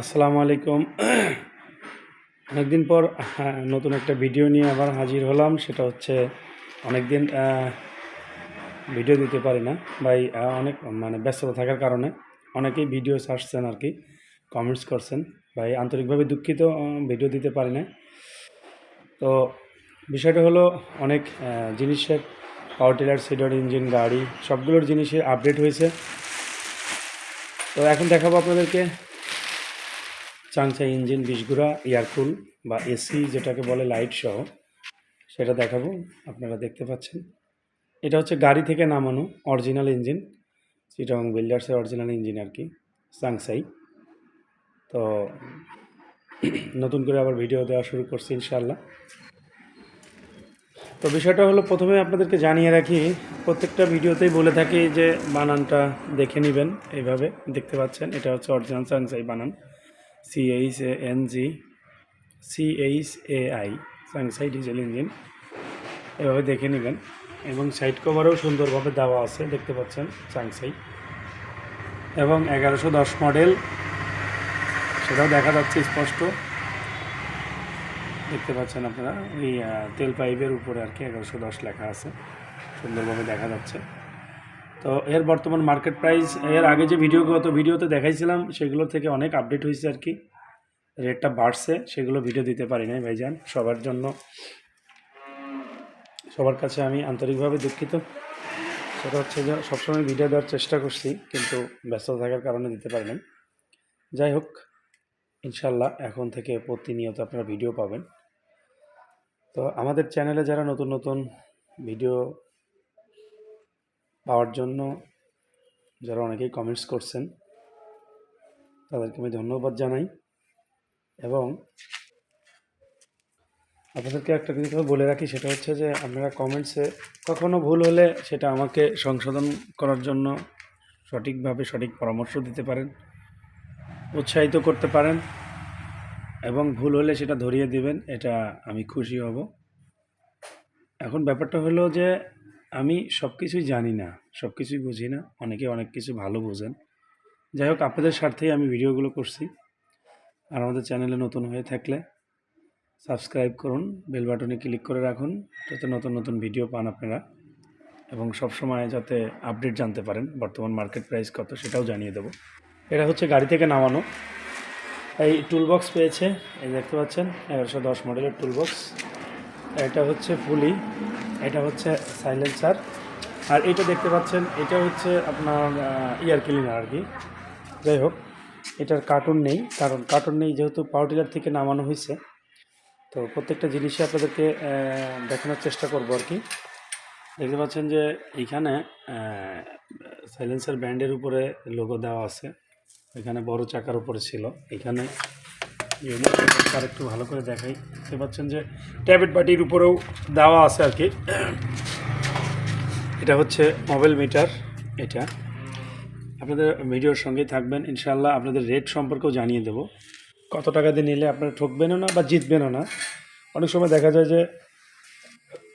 আসসালামু আলাইকুম। অনেকদিন পর হ্যাঁ, নতুন একটা ভিডিও নিয়ে আবার হাজির হলাম। সেটা হচ্ছে অনেকদিন ভিডিও দিতে পারি না। ভাই অনেক মানে ব্যস্ততা থাকার কারণে অনেকেই ভিডিও ছাড়ছেন আর কি কমেন্টস করছেন। ভাই আন্তরিকভাবে দুঃখিত ভিডিও দিতে পারি না তো বিষয়টা হলো অনেক জিনিসের পাওয়ার টিলার সিডর ইঞ্জিন গাড়ি সবগুলোর জিনিসের আপডেট হয়েছে। তো এখন দেখাবো আপনাদেরকে চাংচা ইঞ্জিন বিশগুড়া এয়ারকুল বা এসি যেটাকে বলে লাইট সহ, সেটা দেখাবো, আপনারা দেখতে পাচ্ছেন। এটা হচ্ছে গাড়ি থেকে নামানো অরিজিনাল ইঞ্জিন চিটং বিল্ডার্সের অরিজিনাল ইঞ্জিন আর কি সাংসাই তো নতুন করে আবার ভিডিও দেওয়া শুরু করছি ইনশাল্লাহ তো বিষয়টা হলো, প্রথমে আপনাদেরকে জানিয়ে রাখি, প্রত্যেকটা ভিডিওতেই বলে থাকি যে বানানটা দেখে নেবেন, এইভাবে দেখতে পাচ্ছেন, এটা হচ্ছে অরিজিনাল সাংসাই বানান। CH A N G CH A I diesel engine এভাবে দেখে নেবেন। এবং সাইড কভারেও সুন্দরভাবে দেওয়া আছে, দেখতে পাচ্ছেন সাংসাই এবং এগারোশো দশ মডেল সেটাও দেখা যাচ্ছে স্পষ্ট। দেখতে পাচ্ছেন আপনারা এই তেল পাইপের উপরে আর কি এগারোশো দশ লেখা আছে। সুন্দরভাবে দেখা যাচ্ছে। তো এর বর্তমান মার্কেট প্রাইস এর আগে যে ভিডিও গত ভিডিওতে দেখাইছিলাম, সেগুলো থেকে অনেক আপডেট হয়েছে আর কি। রেটটা বাড়ছে, সেগুলো ভিডিও দিতে পারি নাই ভাইজান, সবার জন্য। সবার কাছে আমি আন্তরিকভাবে দুঃখিত। সেটা হচ্ছে যে সবসময় ভিডিও দেওয়ার চেষ্টা করছি, কিন্তু ব্যস্ত থাকার কারণে দিতে পারি নাই। যাই হোক ইনশাল্লাহ এখন থেকে প্রতিনিয়ত আপনারা ভিডিও পাবেন। তো আমাদের চ্যানেলে যারা নতুন নতুন ভিডিও পাওয়ার জন্য যারা অনেকেই কমেন্টস করছেন, তাদেরকে আমি ধন্যবাদ জানাই। এবং আপনাদেরকে একটা কিছু বলে রাখি, সেটা হচ্ছে যে আপনারা কমেন্টসে কখনো ভুল হলে সেটা আমাকে সংশোধন করার জন্য সঠিকভাবে সঠিক পরামর্শ দিতে পারেন, উৎসাহিত করতে পারেন, এবং ভুল হলে সেটা ধরিয়ে দিবেন, এটা আমি খুশি হব। এখন ব্যাপারটা হলো যে আমি সব কিছুই জানি না সব কিছুই বুঝি না, অনেকে অনেক কিছু ভালো বোঝেন। যাই হোক, আপনাদের স্বার্থেই আমি ভিডিওগুলো করছি। আর আমাদের চ্যানেলে নতুন হয়ে থাকলে সাবস্ক্রাইব করুন, বেল বাটনে ক্লিক করে রাখুন, যাতে নতুন নতুন ভিডিও পান আপনারা। এবং সবসময় যাতে আপডেট জানতে পারেন, বর্তমান মার্কেট প্রাইস কত সেটাও জানিয়ে দেবো। এটা হচ্ছে গাড়ি থেকে নামানো। এই টুলবক্স পেয়েছে, এই দেখতে পাচ্ছেন, এগারোশো দশ মডেলের টুলবক্স এটা হচ্ছে পুলি এটা হচ্ছে সাইলেন্সার আর এটা দেখতে পাচ্ছেন, এটা হচ্ছে আপনার ইয়ার ক্লিনার আর কি। যাই হোক, এটার কার্টুন নেই, কারণ কার্টুন নেই যেহেতু পাওয়ার টিলার থেকে নামানো হয়েছে। তো প্রত্যেকটা জিনিসই আপনাদেরকে দেখানোর চেষ্টা করব আর কি। দেখতে পাচ্ছেন যে এইখানে সাইলেন্সার ব্যান্ডের উপরে লোগো দেওয়া আছে। এখানে বড় চাকার উপরে ছিল। এখানে আর একটু ভালো করে দেখাই। দেখতে পাচ্ছেন যে ট্যাবলেট বাটির উপরেও দেওয়া আছে আর কি। এটা হচ্ছে মোবাইল মিটার, এটা। আপনাদের ভিডিওর সঙ্গেই থাকবেন। ইনশাল্লাহ আপনাদের রেট সম্পর্কেও জানিয়ে দেব। কত টাকা দিয়ে নিলে আপনারা ঠকবেনও না বা জিতবেনও না? অনেক সময় দেখা যায় যে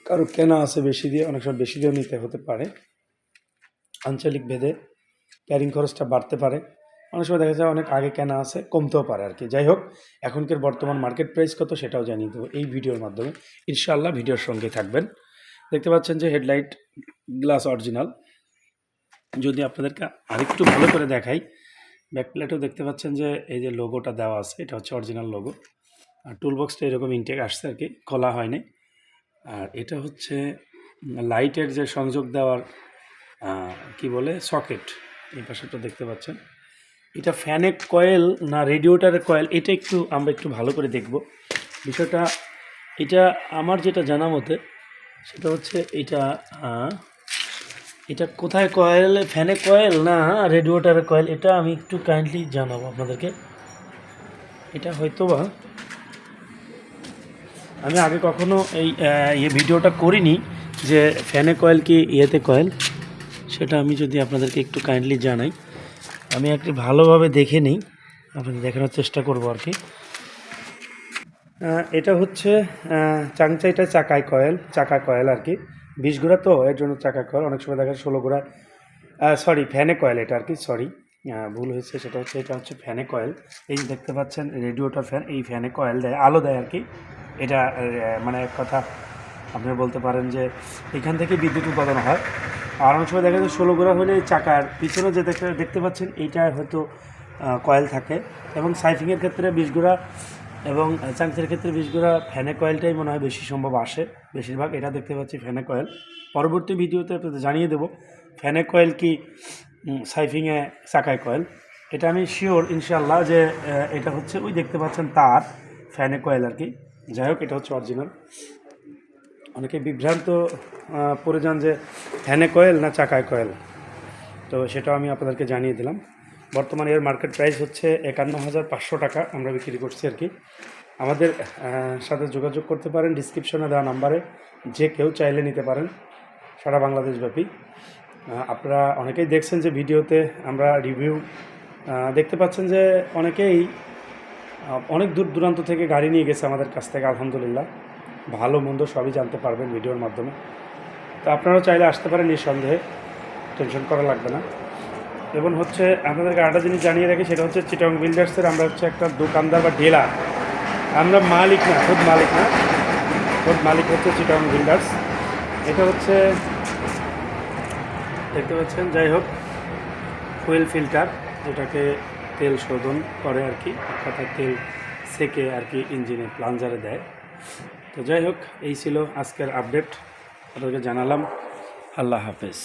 কারও কেনা আছে বেশি দিয়ে, অনেক সময় বেশি দিয়েও নিতে হতে পারে। আঞ্চলিক ভেদে ক্যারিং খরচটা বাড়তে পারে। অনেক সময় দেখা যায় অনেক আগে কেনা আছে, কমতেও পারে আর কি। যাই হোক এখনকার বর্তমান মার্কেট প্রাইস কত সেটাও জানিয়ে দেবো এই ভিডিওর মাধ্যমে। ইনশাআল্লাহ ভিডিওর সঙ্গে থাকবেন। দেখতে পাচ্ছেন যে হেডলাইট গ্লাস অরিজিনাল। যদি আপনাদেরকে আরেকটু ভালো করে দেখাই ব্যাক প্লেটেও দেখতে পাচ্ছেন যে এই যে লোগোটা দেওয়া আছে, এটা হচ্ছে অরিজিনাল লোগো আর টুলবক্সটা এরকম ইনটেক আসছে আর কি, খোলা হয়নি। আর এটা হচ্ছে লাইটের যে সংযোগ দেওয়ার কি বলে সকেট এই পাশেটা দেখতে পাচ্ছেন। এটা ফ্যানের কয়েল না রেডিওটারের কয়েল, এটা একটু আমরা একটু ভালো করে দেখব। বিষয়টা, এটা আমার যেটা জানা মতে, সেটা হচ্ছে এটা এটা কোথায় কয়েল, ফ্যানে কয়েল না রেডিওটারের কয়েল, এটা আমি একটু কাইন্ডলি জানাব আপনাদেরকে। এটা হয়তো বা আমি আগে কখনো এই ইয়ে ভিডিওটা করিনি যে ফ্যানে কয়েল কি ইয়েতে কয়েল, সেটা আমি যদি আপনাদেরকে একটু কাইন্ডলি জানাই। আমি একটু ভালোভাবে দেখে নিই। আপনাদের দেখানোর চেষ্টা করব আর কি। এটা হচ্ছে চাংচাইটা চাকায় কয়েল, চাকা কয়েল আর কি। বিশ ঘোড়া তো, এর জন্য চাকা কয়েল। অনেক সময় দেখা যায় ষোলো ঘোড়া সরি ফ্যানে কয়েল এটা আর কি সরি ভুল হয়েছে, সেটা হচ্ছে, এটা হচ্ছে ফ্যানে কয়েল। এই দেখতে পাচ্ছেন রেডিওটার ফ্যান এই ফ্যানে কয়েল দেয়, আলো দেয় আর কি। এটা মানে এক কথা, আপনি বলতে পারেন যে, এখান থেকে বিদ্যুৎ উৎপাদন হয়। আর অনেক সময় দেখা যায় ষোলো গোড়া হলে চাকার পিছনে যে দেখতে দেখতে পাচ্ছেন এইটা হয়তো কয়েল থাকে। এবং সাইফিংয়ের ক্ষেত্রে বিশ গোড়া এবং চাংসের ক্ষেত্রে বিশ গোড়া ফ্যানে কয়েলটাই মনে হয় বেশি সম্ভব আসে। বেশিরভাগ এটা দেখতে পাচ্ছি ফ্যানে কয়েল পরবর্তী ভিডিওতে আপনাদের জানিয়ে দেবো ফ্যানে কয়েল কি সাইফিংয়ে চাকায় কয়েল এটা আমি শিওর ইনশাল্লাহ যে এটা হচ্ছে ওই দেখতে পাচ্ছেন তার ফ্যানে কয়েল আর কি। যাই হোক, এটা হচ্ছে অরিজিনাল অনেকে বিভ্রান্ত পড়ে যান যে ফ্যানে কয়েল না চাকায় কয়েল। তো সেটাও আমি আপনাদেরকে জানিয়ে দিলাম। বর্তমানে এর মার্কেট প্রাইস হচ্ছে একান্ন হাজার পাঁচশো টাকা আমরা বিক্রি করছি আর কি। আমাদের সাথে যোগাযোগ করতে পারেন ডিসক্রিপশনে দেওয়া নাম্বারে যে কেউ চাইলে নিতে পারেন সারা বাংলাদেশব্যাপী আহ, আপনারা অনেকেই দেখছেন যে ভিডিওতে আমরা রিভিউ দেখতে পাচ্ছেন যে অনেকেই অনেক দূর দূরান্ত থেকে গাড়ি নিয়ে গেছে আমাদের কাছ থেকে আলহামদুলিল্লাহ। ভালো, মন্দ সবই জানতে পারবেন ভিডিওর মাধ্যমে। তো আপনারাও চাইলে আসতে পারেন নিঃসন্দেহে, টেনশন করা লাগবে না। এবং হচ্ছে আপনাদেরকে আরেকটা জিনিস জানিয়ে রাখি, সেটা হচ্ছে চিটং বিল্ডার্সের আমরা হচ্ছে একটা দোকানদার বা ডিলার আমরা মালিক না, খুব মালিক না। খুব মালিক হচ্ছে চিটং বিল্ডার্স এটা হচ্ছে, দেখতে পাচ্ছেন, যাই হোক ফুয়েল ফিল্টার যেটাকে তেল শোধন করে আর কি, অর্থাৎ তেল সেকে আর কি ইঞ্জিনে প্লাঞ্জারে দেয়। তো যাই হোক এই ছিল আজকের আপডেট আপনাদেরকে জানালাম। আল্লাহ হাফেজ।